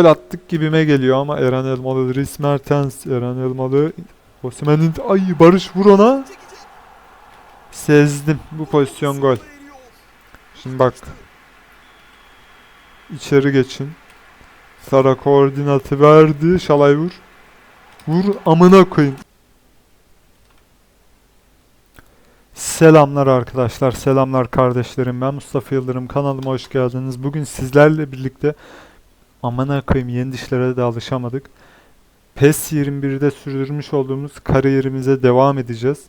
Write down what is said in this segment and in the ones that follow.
gol attık gibime geliyor ama Eren Elmalı, Dries Mertens, Eren Elmalı, Osimhen'in ay Barış vur ona. Sezdim bu pozisyon gol. Şimdi bak. İçeri geçin. Sara koordinatı verdi. Şalay vur. Vur amına koyayım. Selamlar arkadaşlar, selamlar kardeşlerim. Ben Mustafa Yıldırım. Kanalıma hoş geldiniz. Bugün sizlerle birlikte amına koyayım yeni dişlere de alışamadık. PES 21'de sürdürmüş olduğumuz kariyerimize devam edeceğiz.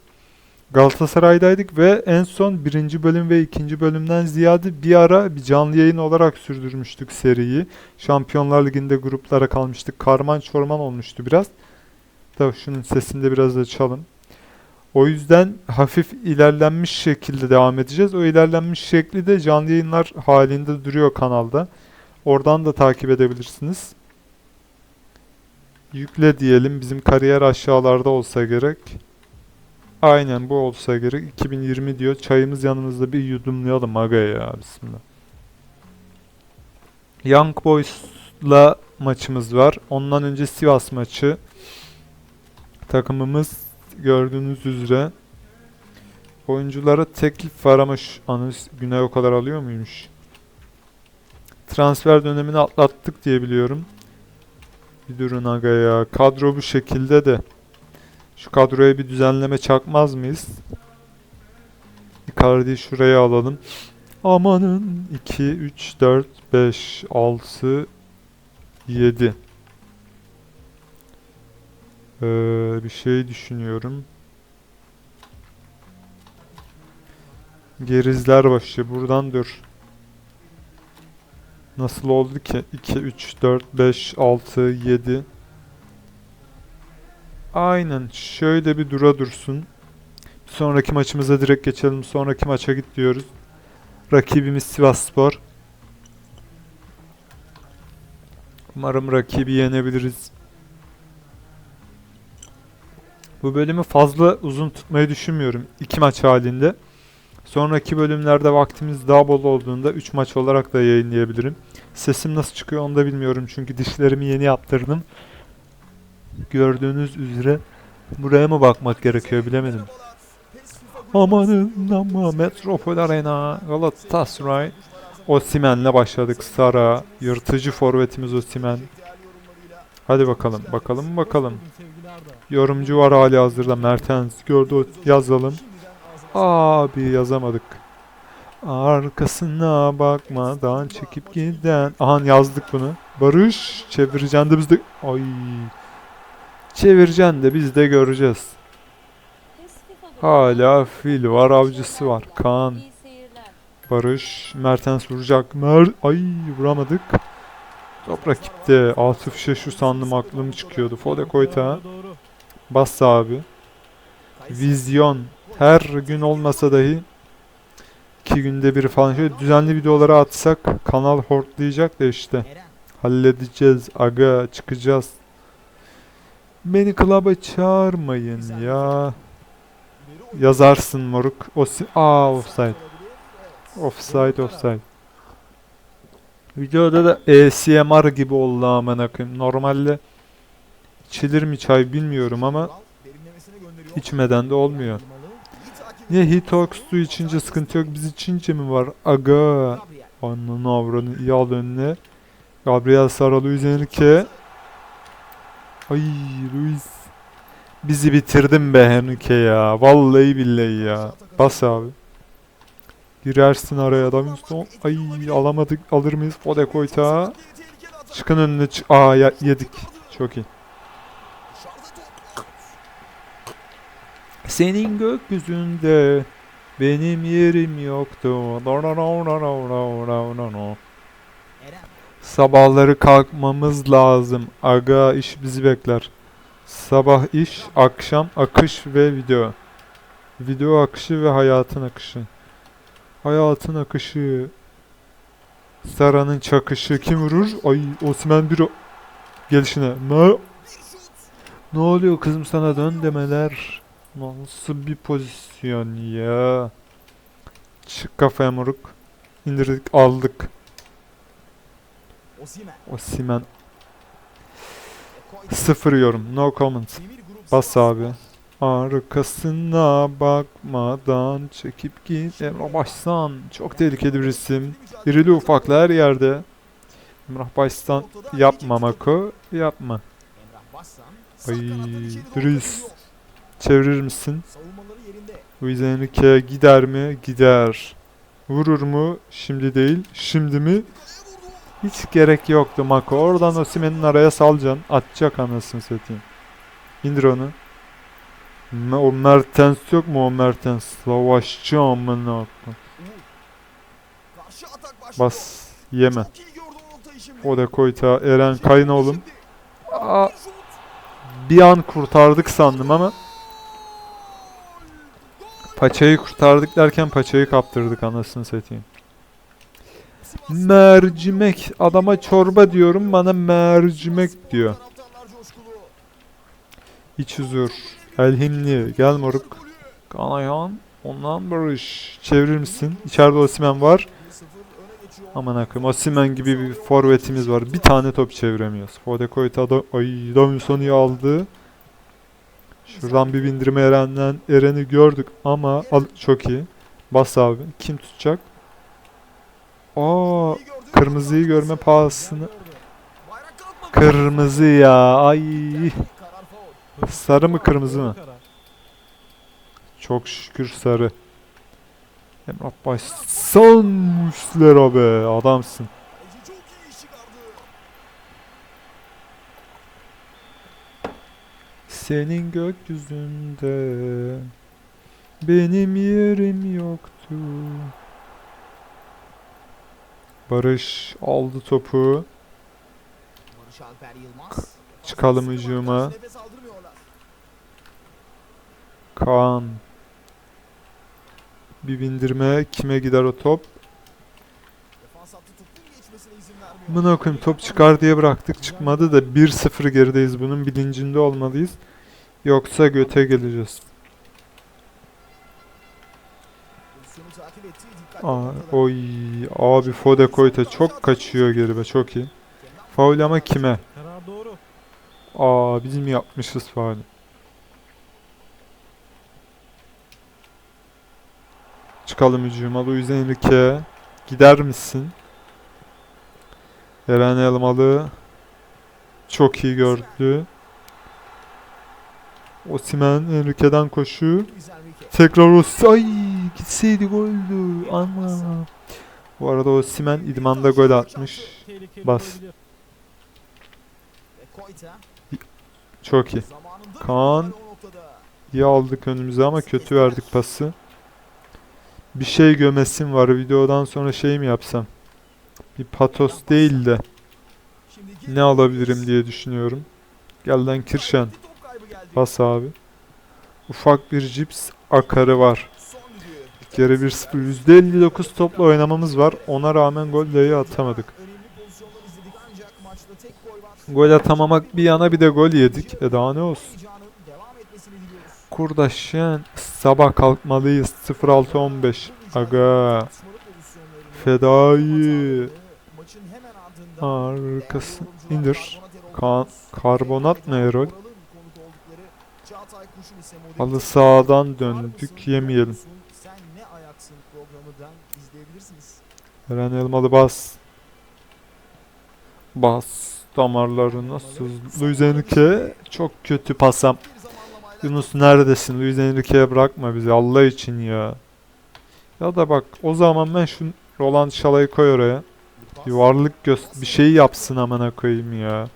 Galatasaray'daydık ve en son birinci bölüm ve ikinci bölümden ziyade bir ara bir canlı yayın olarak sürdürmüştük seriyi. Şampiyonlar Ligi'nde gruplara kalmıştık. Karman çorman olmuştu biraz. Tabii şunun sesini de biraz açalım. O yüzden hafif ilerlenmiş şekilde devam edeceğiz. O ilerlenmiş şekli de canlı yayınlar halinde duruyor kanalda. Oradan da takip edebilirsiniz. Yükle diyelim. Bizim kariyer aşağılarda olsa gerek. Aynen bu olsa gerek. 2020 diyor. Çayımız yanımızda bir yudumlayalım aga ya. Bismillah. Young Boys'la maçımız var. Ondan önce Sivas maçı. Takımımız gördüğünüz üzere oyunculara teklif var ama şu anı Güney o kadar alıyor muymuş? Transfer dönemini atlattık diye biliyorum. Bir durun aga ya. Kadro bu şekilde de. Şu kadroya bir düzenleme çakmaz mıyız? Icardi'yi şuraya alalım. Amanın 2, 3, 4, 5, 6, 7. Ee, bir şey düşünüyorum. Gerizler başı. Buradan dur. Nasıl oldu ki? 2, 3, 4, 5, 6, 7. Aynen. Şöyle bir dura dursun. Sonraki maçımıza direkt geçelim. Sonraki maça git diyoruz. Rakibimiz Sivasspor. Umarım rakibi yenebiliriz. Bu bölümü fazla uzun tutmayı düşünmüyorum. İki maç halinde. Sonraki bölümlerde vaktimiz daha bol olduğunda 3 maç olarak da yayınlayabilirim. Sesim nasıl çıkıyor onu da bilmiyorum çünkü dişlerimi yeni yaptırdım. Gördüğünüz üzere buraya mı bakmak gerekiyor bilemedim. Amanın ama Metropol Arena Galatasaray Osimen'le başladık. Sara, yırtıcı forvetimiz Osimen. Hadi bakalım, bakalım bakalım. Yorumcu var hali hazırda Mertens gördü yazalım. Abi yazamadık. Arkasına bakmadan çekip giden. Ahan yazdık bunu. Barış çevireceksin de biz de... Ay. Çevireceksin de biz de göreceğiz. Hala fil var avcısı var. Kaan. Barış, Mertens vuracak. Mer Ay vuramadık. Top rakipte. Atıf şu sandım aklım çıkıyordu. Fode Koyta. Bas abi. Vizyon. Her gün olmasa dahi iki günde bir falan şöyle düzenli videoları atsak kanal hortlayacak da işte. Halledeceğiz. Aga çıkacağız. Beni klaba çağırmayın ya. Yazarsın moruk. O Aa offside. Offside offside. Videoda da ASMR gibi oldu amına koyayım. Normalde içilir mi çay bilmiyorum ama içmeden de olmuyor. Niye Hitox su içince sıkıntı yok biz içince mi var? Aga. Ananı avranı iyi al önüne. Gabriel Sara Luis Enrique. Ay Luis. Bizi bitirdin be Henrique ya. Vallahi billahi ya. Bas abi. Girersin araya Davinson. Ay alamadık. Alır mıyız? Fode Koyta. Çıkın önüne. Çık Aa ya- yedik. Çok iyi. Senin gökyüzünde benim yerim yoktu. Sabahları kalkmamız lazım. Aga iş bizi bekler. Sabah iş, akşam akış ve video. Video akışı ve hayatın akışı. Hayatın akışı. Sara'nın çakışı. Kim vurur? Ay Osman bir gelişine. Ne? Ne oluyor kızım sana dön demeler. Nasıl bir pozisyon ya? Çık kafaya moruk. İndirdik aldık. Osimen Sıfır yorum. No comment. Bas abi. Arkasına bakmadan çekip git Emrah Başsan. Çok tehlikeli bir isim. İrili ufaklı her yerde. Emrah Başsan yapma Mako. Yapma. Ay, Dries. Çevirir misin? Enrique gider mi? Gider. Vurur mu? Şimdi değil. Şimdi mi? Hiç gerek yoktu Mako. Oradan Osimhen'in araya salacaksın. Atacak anasını satayım. İndir onu. O Mertens yok mu o Mertens? Savaşçı amına. Bas. Yeme. O. O da Koyta. Eren Kayın oğlum. Aa, bir an kurtardık sandım ama paçayı kurtardık derken paçayı kaptırdık anasını satayım. Mercimek. Adama çorba diyorum bana mercimek diyor. İç huzur. Elhimli. Gel moruk. Kanayan. Ondan barış. Çevirir misin? İçeride Osimhen var. 1-0 öne geçiyor. Aman akım. Osimhen gibi bir forvetimiz var. Bir tane top çeviremiyoruz. Fode Koyta da ay Davinson'u aldı. Şuradan bir bindirme Eren'den Eren'i gördük ama al, çok iyi. Bas abi. Kim tutacak? Aa, kırmızıyı görme pahasını. Kırmızı ya. Ay. Sarı mı kırmızı mı? Çok şükür sarı. Emrah Baş. Son be. Adamsın. Kaleci çok iyi iş çıkardı. Senin gökyüzünde benim yerim yoktu. Barış aldı topu. Yılmaz. Çıkalım hücuma. Kaan. Bir bindirme. Kime gider o top? Amına koyayım top çıkar diye bıraktık çıkmadı da 1-0 gerideyiz bunun bilincinde olmalıyız. Yoksa göte geleceğiz. Oy abi Fode Koyta çok kaçıyor geri be çok iyi. Faul ama kime? Aa bizim yapmışız faul. Çıkalım hücuma. Luis Enrique. Gider misin? Eren Elmalı. Çok iyi gördü. Osimhen Enrique'den koşu. Tekrar Osi. Ay gitseydi goldü. Ama. Bu arada Osimhen idmanda gol atmış. Bas. Çok iyi. Kaan. o. İyi aldık önümüze ama kötü verdik pası. Bir şey gömesim var. Videodan sonra şey mi yapsam? Bir patos değil de ne alabilirim diye düşünüyorum. Gel lan Kirşen. Bas abi. Ufak bir cips akarı var. Düdüğü. Geri 1-0. %59 topla oynamamız var. Ona rağmen gol dahi atamadık. Gol atamamak bir yana bir de gol yedik. E daha ne olsun. Kurdaşen sabah kalkmalıyız. 06-15. Aga. Fedai. Arkası indir. Kan karbonat ne Erol? Halı sahadan Var döndük yemeyelim. yok musun, Sen ne ayaksın programından izleyebilirsiniz. Eren Elmalı bas. Bas. Damarlarına sız. Luis Enrique çok kötü pasam. Yunus neredesin? Luis Enrique'ye bırakma bizi Allah için ya. Ya da bak o zaman ben şu Roland Şalay'ı koy oraya. bir pas. Bir varlık göster bir şey yapsın amına koyayım ya.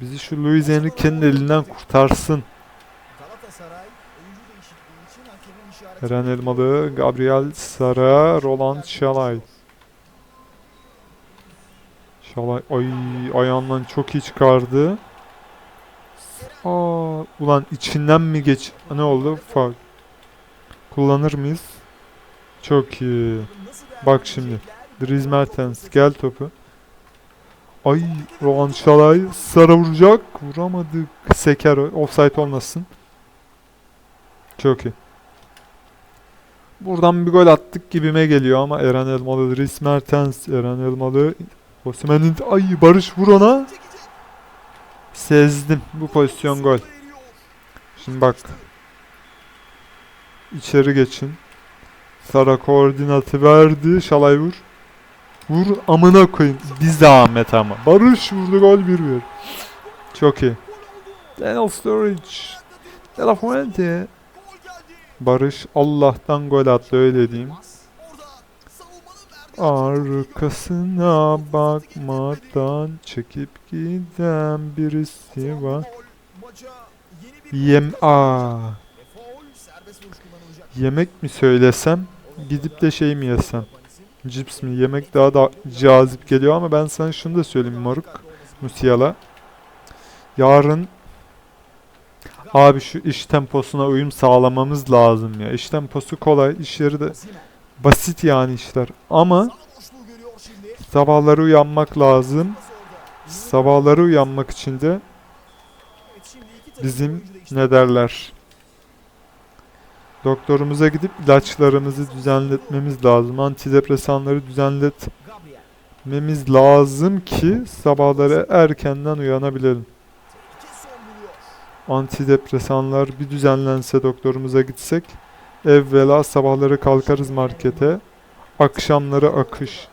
Bizi şu Luis Enrique'nin elinden kurtarsın. Eren Elmalı, Gabriel Sara, Roland Şalay. Şalay ay ayağından çok iyi çıkardı. Aa, ulan içinden mi geç? Ne oldu? Faul. Kullanır mıyız? Çok iyi. Bak şimdi. Dries Mertens gel topu. Ay Roland Şalay Sara vuracak. Vuramadık. Seker. Offside olmasın. Çok iyi. Buradan bir gol attık gibime geliyor ama Eren Elmalı, Dries Mertens, Eren Elmalı, Osimhen'in ay Barış vur ona. Sezdim. Bu pozisyon gol. Şimdi bak. İçeri geçin. Sara koordinatı verdi. Şalay vur. Vur amına koyayım. Bir zahmet ama. Barış vurdu gol 1-1. Çok iyi. Daniel Sturridge. De La Fuente. Barış Allah'tan gol attı öyle diyeyim. Arkasına bakmadan çekip giden birisi var. Yem kullanılacak. Yemek mi söylesem gidip de şey mi yesem? Cips mi? Yemek daha da cazip geliyor ama ben sana şunu da söyleyeyim moruk. Musiala. Yarın abi şu iş temposuna uyum sağlamamız lazım ya. İş temposu kolay, iş yeri de basit yani işler. Ama sabahları uyanmak lazım. Sabahları uyanmak için de bizim ne derler? Doktorumuza gidip ilaçlarımızı düzenletmemiz lazım. Antidepresanları düzenletmemiz lazım ki sabahları erkenden uyanabilelim. Antidepresanlar bir düzenlense doktorumuza gitsek evvela sabahları kalkarız markete. Akşamları akış.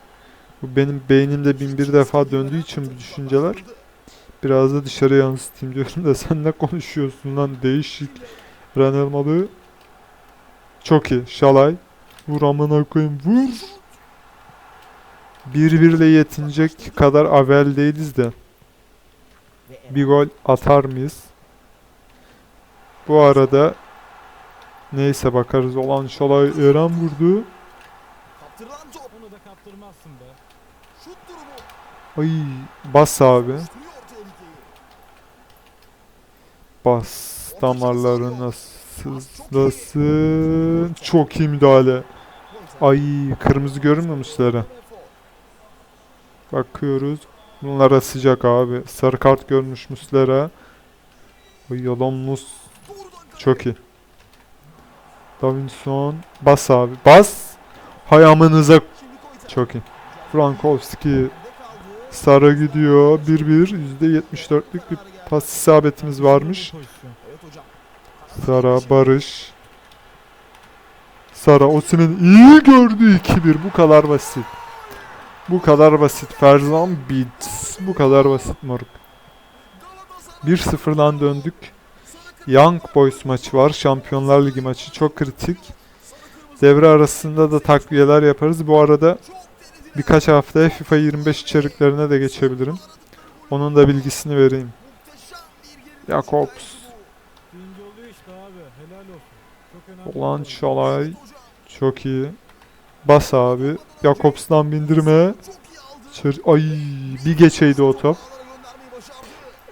Bu benim beynimde bin bir defa döndüğü için bu düşünceler. Biraz da dışarı yansıtayım diyorum da sen ne konuşuyorsun lan değişik. Ren Elmalı. Çok iyi. Şalay. Vur amına koyayım vur. Bir birle yetinecek kadar avel değiliz de. Bir gol atar mıyız? Bu arada neyse bakarız. Olan Şalay Eren vurdu. Kaptırılan top. Onu da kaptırmazsın be. Şut durumu. Ay bas abi. Bas. Damarlarına sızlasın. Çok iyi müdahale. Ay kırmızı görünmüyor mu sizlere? Bakıyoruz. Bunlara sıcak abi. Sarı kart görmüş Muslera. Ay yalan mus. Çok iyi. Davinson. Bas abi. Bas. Hay amınıza. Çok iyi. Frankowski. Sara gidiyor. 1-1. %74'lük bir pas isabetimiz varmış. Sara, Barış. Sara Osimhen'i iyi gördü 2-1. Bu kadar basit. Bu kadar basit. Ferzan Beats. Bu kadar basit moruk. 1-0'dan döndük. Young Boys maçı var. Şampiyonlar Ligi maçı. Çok kritik. Devre arasında da takviyeler yaparız. Bu arada birkaç haftaya FIFA 25 içeriklerine de geçebilirim. Onun da bilgisini vereyim. Jakobs. Ulan. Şalay. Çok iyi. Bas abi. Jakobs'tan bindirme. Ay bir geçeydi o top.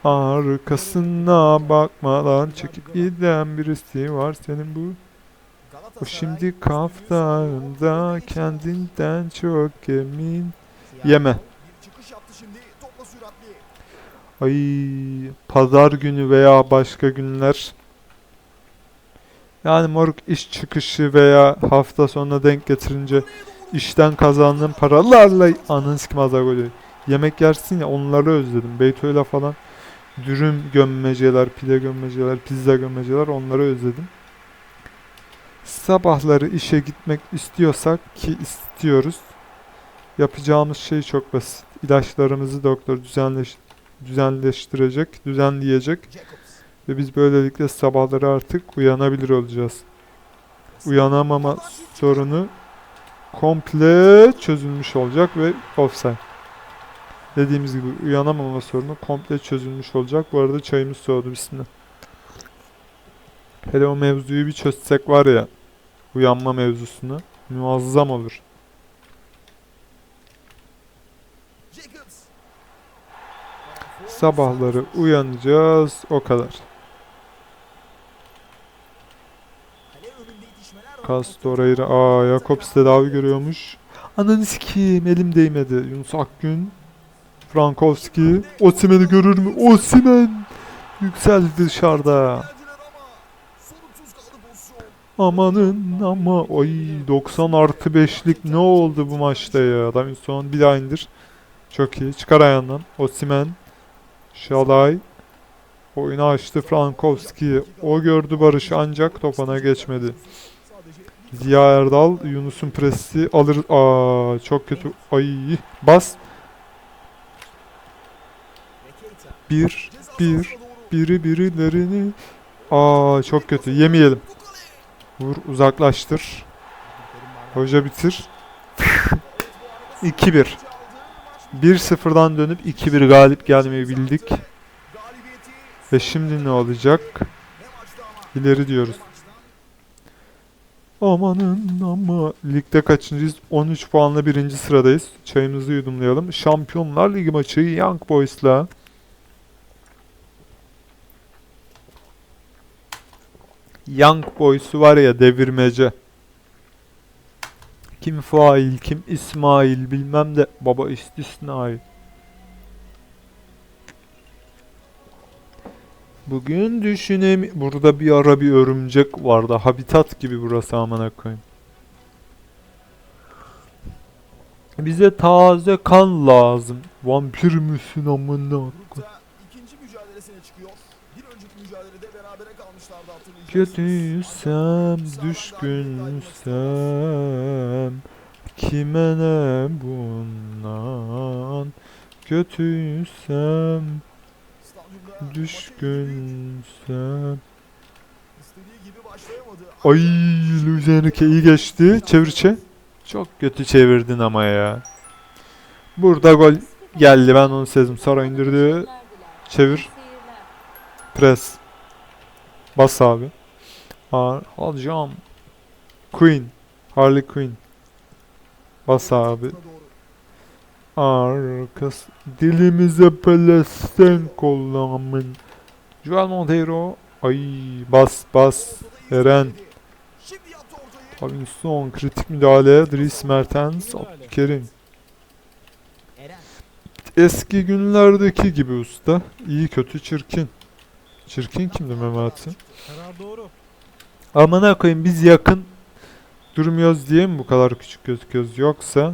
Arkasına bakmadan çekip giden birisi var senin bu. O şimdi kaftanında kendinden çok emin. Yeme. Ay pazar günü veya başka günler. Yani moruk iş çıkışı veya hafta sonuna denk getirince işten kazandığın paralarla anın sikim azar golü. Yemek yersin ya onları özledim. Beyto'yla falan dürüm gömmeceler, pide gömmeceler, pizza gömmeceler onları özledim. Sabahları işe gitmek istiyorsak ki istiyoruz. Yapacağımız şey çok basit. İlaçlarımızı doktor düzenleş düzenleştirecek, düzenleyecek ve biz böylelikle sabahları artık uyanabilir olacağız. Uyanamama sorunu komple çözülmüş olacak ve offside. Dediğimiz gibi uyanamama sorunu komple çözülmüş olacak. Bu arada çayımız soğudu bismillah. Hele o mevzuyu bir çözsek var ya uyanma mevzusunu muazzam olur. Sabahları uyanacağız o kadar. Castorayra. Aa Jakobs tedavi görüyormuş. Ananı sikeyim elim değmedi. Yunus Akgün. Frankowski. Osimhen'i görür mü? Osimhen! Yükseldi dışarıda. Amanın ama ay 90 artı 5'lik ne oldu bu maçta ya? Davinson bir daha indir. Çok iyi. Çıkar ayağından. Osimhen. Şalay. Oyunu açtı Frankowski. O gördü Barış ancak topana geçmedi. Ziya Erdal Yunus'un presi alır. Aa çok kötü. Ay bas. Bir bir biri birilerini. Aa çok kötü. Yemeyelim. Vur uzaklaştır. Hoca bitir. 2-1. 1-0'dan dönüp 2-1 galip gelmeyi bildik. Ve şimdi ne olacak? İleri diyoruz. Amanın ama ligde kaçıncıyız? 13 puanla birinci sıradayız. Çayımızı yudumlayalım. Şampiyonlar Ligi maçı Young Boys'la Young Boys'u var ya devirmece. Kim fail, kim İsmail bilmem de baba istisnai. Bugün düşünem burada bir ara bir örümcek vardı. Habitat gibi burası amına koyayım. Bize taze kan lazım. Vampir müsün amına koyayım? Kötüysem, düşkünsem Kime ne bundan Kötüysem, düşkünsem. Ay Luis iyi geçti. Çevir içe. Çok kötü çevirdin ama ya. Burada gol geldi. Ben onu sezdim. Sara indirdi. Çevir. Pres. Bas abi. Ar alacağım. Queen. Harley Quinn. Bas abi. Arkas. Dilimize pelesenk kullanın. Joel Monteiro. Ay bas bas. Eren. Ortayı. Robinson kritik müdahale. Dries Mertens. Eren. Eski günlerdeki gibi usta. İyi kötü çirkin. Çirkin kimdi Memati? Karar doğru. Amına koyayım biz yakın durmuyoruz diye mi bu kadar küçük gözüküyoruz yoksa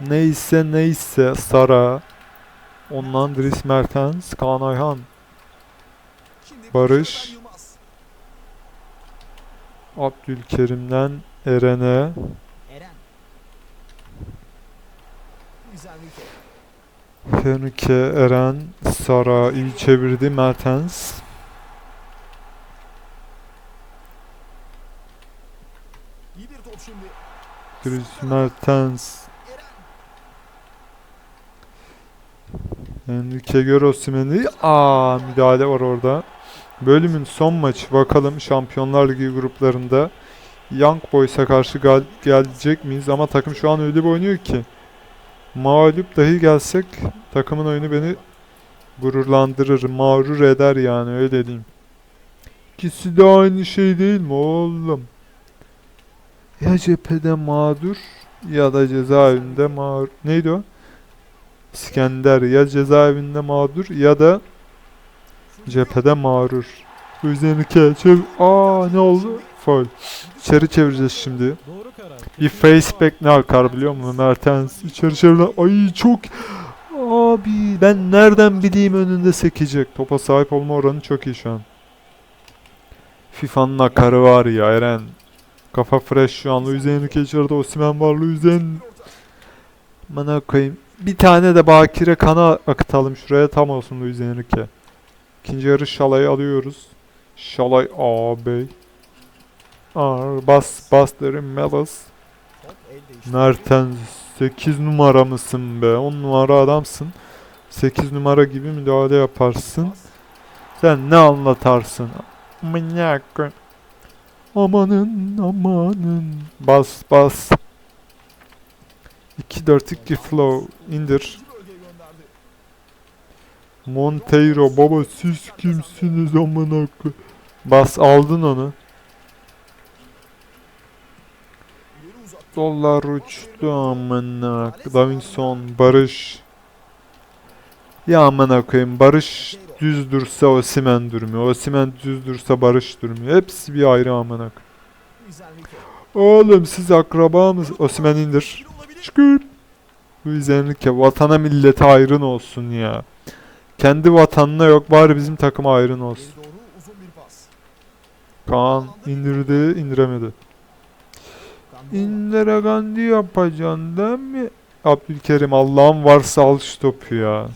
neyse neyse Sara ondan Dries Mertens Kaan Ayhan Barış. Abdülkerim'den Eren'e. Henrique Eren Sara iyi çevirdi Mertens İyi bir top şimdi. Dries Mertens. Enrique gör Osimhen'i. Aa müdahale var orada. Bölümün son maçı bakalım Şampiyonlar Ligi gruplarında Young Boys'a karşı gal- gelecek miyiz? Ama takım şu an öyle bir oynuyor ki mağlup dahi gelsek takımın oyunu beni gururlandırır, mağrur eder yani öyle diyeyim. İkisi de aynı şey değil mi oğlum? Ya cephede mağdur ya da cezaevinde mağdur. Neydi o? İskender ya cezaevinde mağdur ya da cephede mağrur. Üzerine çev... Aa ne oldu? Foul. İçeri çevireceğiz şimdi. Bir faceback ne akar biliyor musun Mertens? İçeri çevirilen... Ay çok... Abi ben nereden bileyim önünde sekecek. Topa sahip olma oranı çok iyi şu an. FIFA'nın akarı var ya Eren. Kafa fresh şu an. Luis Enrique içeride Osimhen var. Luis. Bana koyayım. Bir tane de bakire kana akıtalım şuraya tam olsun Luis Enrique. İkinci yarı Şalay'ı alıyoruz. Şalay ağabey. Ağır bas bas derim Melas. Mertens 8 numara mısın be? 10 numara adamsın. 8 numara gibi müdahale yaparsın. Sen ne anlatarsın? Manyak. Amanın amanın. Bas bas. 2-4-2 flow indir. Monteiro baba siz kimsiniz koy- Bas aldın onu. Dolar uçtu amına. Davinson, Barış. Ya amına koyayım Barış düz dursa Osimhen durmuyor. Osimhen düz dursa Barış durmuyor. Hepsi bir ayrı amına. Oğlum siz akraba mısınız? Osimhen indir. Çıkır. Luis Enrique vatana millete ayrın olsun ya. Kendi vatanına yok bari bizim takıma ayrın olsun. Kaan indirdi indiremedi. İndire Gandhi yapacaksın değil mi? Abdülkerim Allah'ın varsa al şu topu ya.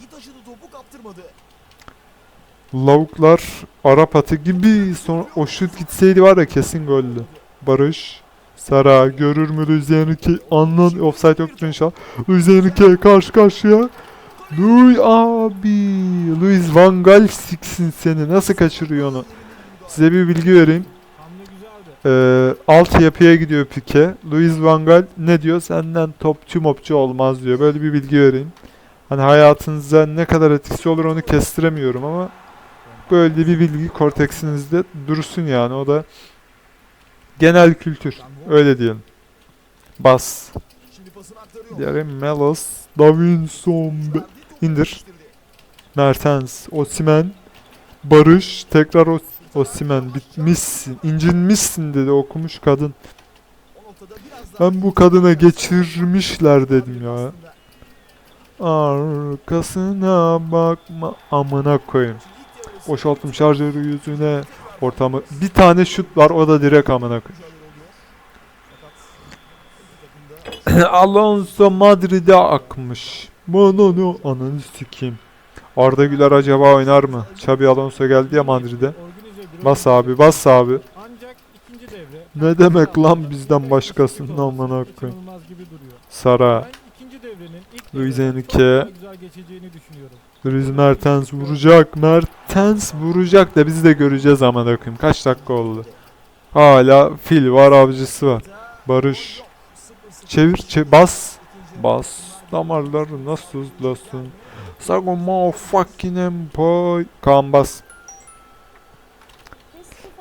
Kaptırmadı. Lavuklar Arap atı gibi sonra o şut gitseydi var ya kesin goldü. Barış Sara görür mü Enrique anlan offside yoktur inşallah. Enrique karşı karşıya. Luis abi Luis Van Gaal siksin seni nasıl kaçırıyor onu? Size bir bilgi vereyim. Ee, alt yapıya gidiyor Pike. Luis Van Gaal ne diyor? Senden topçu mopçu olmaz diyor. Böyle bir bilgi vereyim. Hani hayatınıza ne kadar etkisi olur onu kestiremiyorum ama böyle bir bilgi korteksinizde dursun yani. O da genel kültür. Öyle diyelim. Bas. Diğeri Melos. Davinson. İndir. Mertens. Osimen. Barış. Tekrar Os Osimen. Bitmişsin. incinmişsin dedi okumuş kadın. Ben bu kadına geçirmişler dedim ya. Arkasına bakma amına koyayım. Boşalttım şarjörü yüzüne. Ortamı bir tane şut var o da direkt amına koyayım. Alonso Madrid'e akmış. Bana ne ananı sikeyim. Arda Güler acaba oynar mı? Xabi Alonso geldi ya Madrid'e. Bas abi bas abi. Ne demek lan bizden başkasının amına koyayım. Sara. Ben ikinci devrenin ilk Luis Enrique. çok daha güzel geçeceğini düşünüyorum. Dries Mertens vuracak. Mertens vuracak da biz de göreceğiz amına koyayım. Kaç dakika oldu? Hala fil var avcısı var. Barış. Çevir, çevir bas. Bas. Damarlar nasıl uzlasın? Sagoma fucking employ. Kaan bas.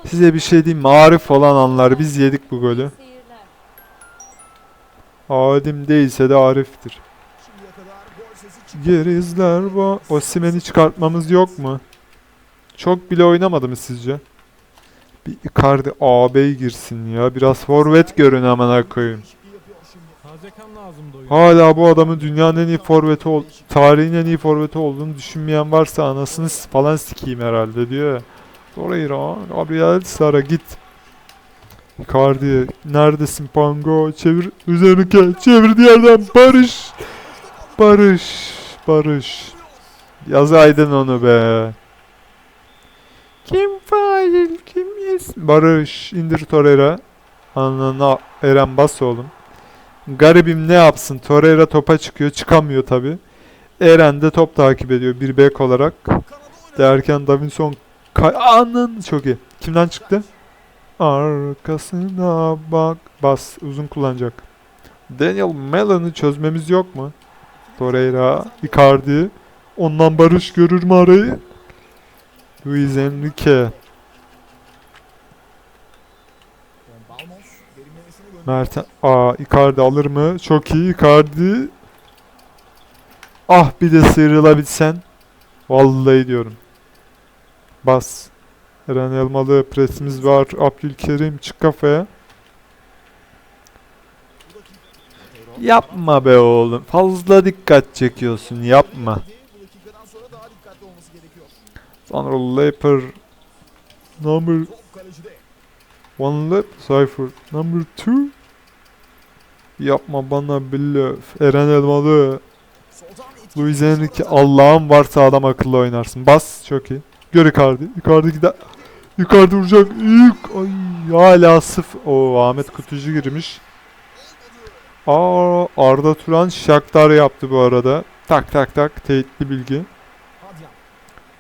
Size bir şey diyeyim mi? Arif olan anlar biz yedik bu golü. Adim değilse de Arif'tir. Şimdiye kadar gol sesi çıktı. Gerizler bu. Osimhen'i çıkartmamız yok mu? Çok bile oynamadı mı sizce? Bir Icardi ağabey girsin ya. Biraz forvet görün amına koyayım. Hala bu adamın dünyanın en iyi forveti ol tarihin en iyi forveti olduğunu düşünmeyen varsa anasını falan sikeyim herhalde diyor. Torreira, Gabriel Sara git. Icardi neredesin Pango? Çevir üzerine çevir yerden Barış. Barış, Barış. Yazaydın onu be. Kim fail, kim yes? Barış, indir Torreira. Anana Eren bas oğlum. Garibim ne yapsın? Torreira topa çıkıyor, çıkamıyor tabi. Eren de top takip ediyor bir bek olarak. Derken Davinson Anın çok iyi. Kimden çıktı? Arkasına bak. Bas uzun kullanacak. Daniel Mellon'u çözmemiz yok mu? Torreira, Icardi. Ondan Barış görür mü arayı? Luis Enrique. Mert Aa Icardi alır mı? Çok iyi Icardi. Ah bir de sıyrılabilsen. Vallahi diyorum. Bas. Eren Elmalı presimiz var. Abdülkerim çık kafaya. Bu dakika- Yapma be oğlum. Fazla dikkat çekiyorsun. Yapma. Sonra Leper. Number one lap. Cypher. Number two. Yapma bana bluff. Eren Elmalı. Luis Enrique Allah'ın varsa adam akıllı oynarsın. Bas çok iyi. Gör Icardi. Icardi gider. Icardi vuracak. İlk. Ay hala sıf. O Ahmet Kutucu girmiş. Aa Arda Turan Shakhtar yaptı bu arada. Tak tak tak teyitli bilgi.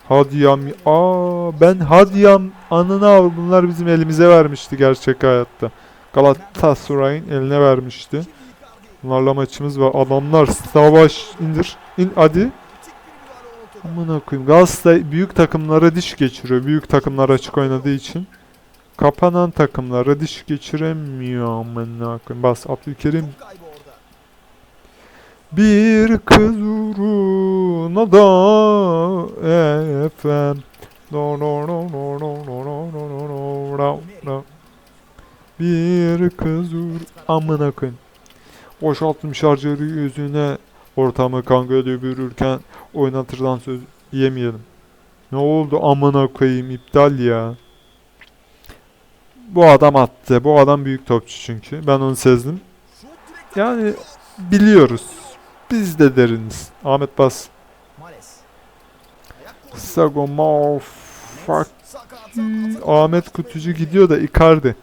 Hadiyam. Aa ben Hadiyam anına al. Bunlar bizim elimize vermişti gerçek hayatta. Galatasaray'ın eline vermişti. Bunlarla maçımız var. Adamlar savaş indir. İn hadi. Kritik bir müdahale o noktada. Amına koyayım. Galatasaray büyük takımlara diş geçiriyor. Büyük takımlar açık oynadığı için. Kapanan takımlara diş geçiremiyor amına koyayım. Bas Abdülkerim. Bir kız uğruna da efem. No no no no no no no no no no. Bir kız uğur amına koyayım. Boşalttım şarjörü yüzüne. Ortamı kanka döbürürken oynatırdan söz yemeyelim. Ne oldu amına koyayım iptal ya. Bu adam attı. Bu adam büyük topçu çünkü. Ben onu sezdim. Yani biliyoruz. Biz de deriniz. Ahmet bas. Sagomov. Fuck. Ahmet Kutucu gidiyor da Icardi.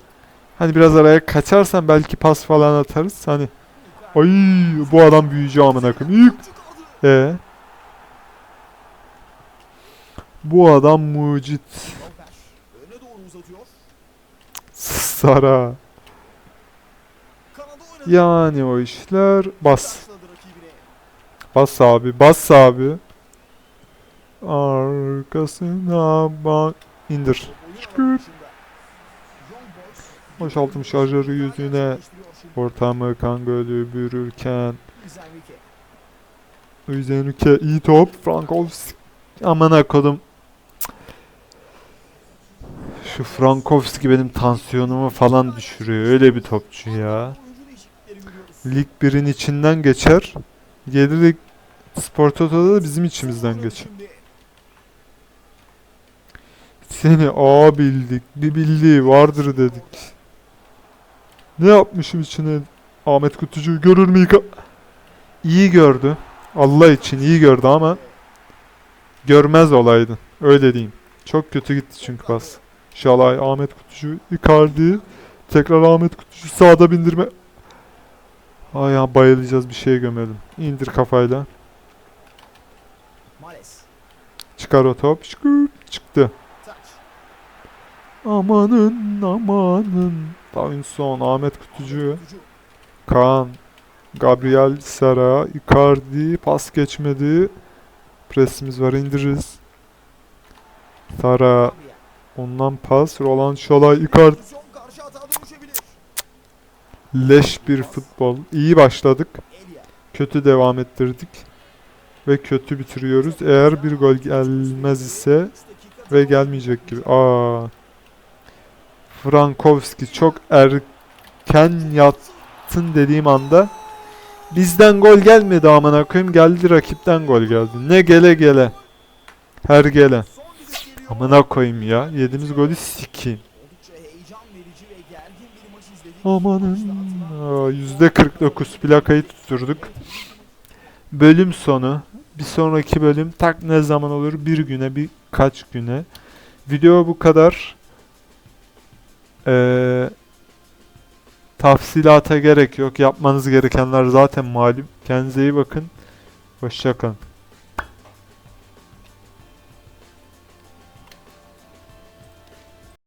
Hani biraz araya kaçarsan belki pas falan atarız. Hani ay bu adam büyücü amına koyayım. İlk- Çıkardı. E bu adam mucit. Sara. Yani o işler bas. Bas abi. Bas abi. Arkasına bak. indir. Şükür. Boşaltım şarjörü yüzüne. Ortamı kan gölü bürürken. Üzenüke iyi top. Frankowski. Amına kodum. Şu Frankowski benim tansiyonumu falan düşürüyor. Öyle bir topçu ya. Lig 1'in içinden geçer. Gelir Spor Toto'da da bizim içimizden geçer. Seni A bildik, bir bildiği vardır dedik. Ne yapmışım içine? Ahmet Kutucu görür mü? İyi gördü. Allah için iyi gördü ama görmez olaydı. Öyle diyeyim. Çok kötü gitti çünkü pas. Şalay, Ahmet Kutucu, Icardi. Tekrar Ahmet Kutucu sağda bindirme. Ay ya bayılacağız bir şeye gömelim. İndir kafayla. Çıkar o top. Şükür. Çıktı. Amanın amanın. Davinson, Ahmet Kutucu. Kaan, Gabriel Sara, Icardi, pas geçmedi. Presimiz var indiririz. Sara. Ondan pas. Roland Şolay, Icardi. Leş bir futbol. İyi başladık. Kötü devam ettirdik. Ve kötü bitiriyoruz. Eğer bir gol gelmez ise ve gelmeyecek gibi. Aa. Frankowski çok erken yattın dediğim anda bizden gol gelmedi amına koyayım geldi rakipten gol geldi. Ne gele gele. Her gele. Amına koyayım ya. Yediğimiz golü sikeyim. Amanın. Aa, %49 plakayı tutturduk. Bölüm sonu. Bir sonraki bölüm tak ne zaman olur? Bir güne, birkaç güne. Video bu kadar. Ee, tafsilata gerek yok. Yapmanız gerekenler zaten malum. Kendinize iyi bakın. Hoşçakalın.